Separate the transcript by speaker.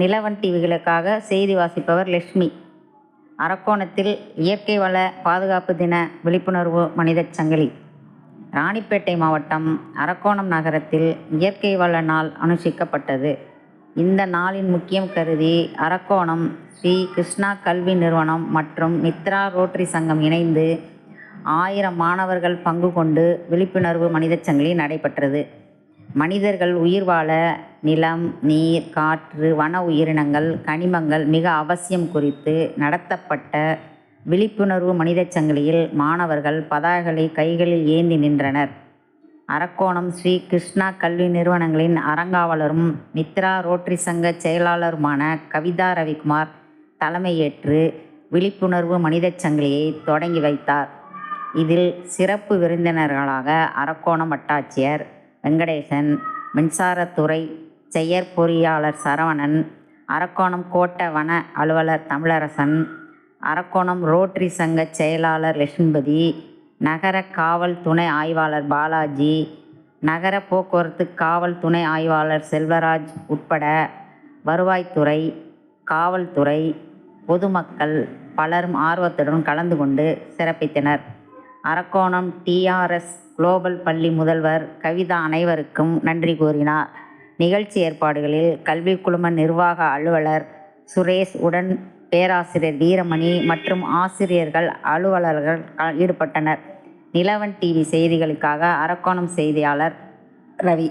Speaker 1: நிலவன் டிவிகளுக்காக செய்தி வாசிப்பவர் லட்சுமி. அரக்கோணத்தில் இயற்கை வள பாதுகாப்பு தின விழிப்புணர்வு மனிதச் சங்கிலி. ராணிப்பேட்டை மாவட்டம் அரக்கோணம் நகரத்தில் இயற்கை வள நாள் அனுஷ்டிக்கப்பட்டது. இந்த நாளின் முக்கியம் கருதி அரக்கோணம் ஸ்ரீ கிருஷ்ணா கல்வி நிறுவனம் மற்றும் மித்ரா ரோட்டரி சங்கம் இணைந்து ஆயிரம் மாணவர்கள் பங்கு கொண்டு விழிப்புணர்வு மனிதச் சங்கிலி நடைபெற்றது. மனிதர்கள் உயிர் வாழ நிலம் நீர் காற்று வன உயிரினங்கள் கனிமங்கள் மிக அவசியம் குறித்து நடத்தப்பட்ட விழிப்புணர்வு மனிதச் சங்கிலியில் மாணவர்கள் பதாகளை கைகளில் ஏந்தி நின்றனர். அரக்கோணம் ஸ்ரீ கிருஷ்ணா கல்வி நிறுவனங்களின் அறங்காவலரும் மித்ரா ரோட்டரி சங்க செயலாளருமான கவிதா ரவிக்குமார் தலைமையேற்று விழிப்புணர்வு மனிதச் சங்கிலியை தொடங்கி வைத்தார். இதில் சிறப்பு விருந்தினர்களாக அரக்கோணம் வட்டாட்சியர் வெங்கடேசன் மின்சாரத்துறை செயற்பொறியாளர் சரவணன் அரக்கோணம் கோட்ட வன அலுவலர் தமிழரசன் அரக்கோணம் ரோட்டரி சங்க செயலாளர் லட்சுமிபதி நகர காவல் துணை ஆய்வாளர் பாலாஜி நகர போக்குவரத்து காவல் துணை ஆய்வாளர் செல்வராஜ் உட்பட வருவாய்த்துறை காவல்துறை பொதுமக்கள் பலரும் ஆர்வத்துடன் கலந்து கொண்டு சிறப்பித்தனர். அரக்கோணம் டிஆர்எஸ் குளோபல் பள்ளி முதல்வர் கவிதா அனைவருக்கும் நன்றி கூறினார். நிகழ்ச்சி ஏற்பாடுகளில் கல்வி குழும நிர்வாக அலுவலர் சுரேஷ் உடன் பேராசிரியர் வீரமணி மற்றும் ஆசிரியர்கள் அலுவலர்கள் ஈடுபட்டனர். நிலவன் டிவி செய்திகளுக்காக அரக்கோணம் செய்தியாளர் ரவி.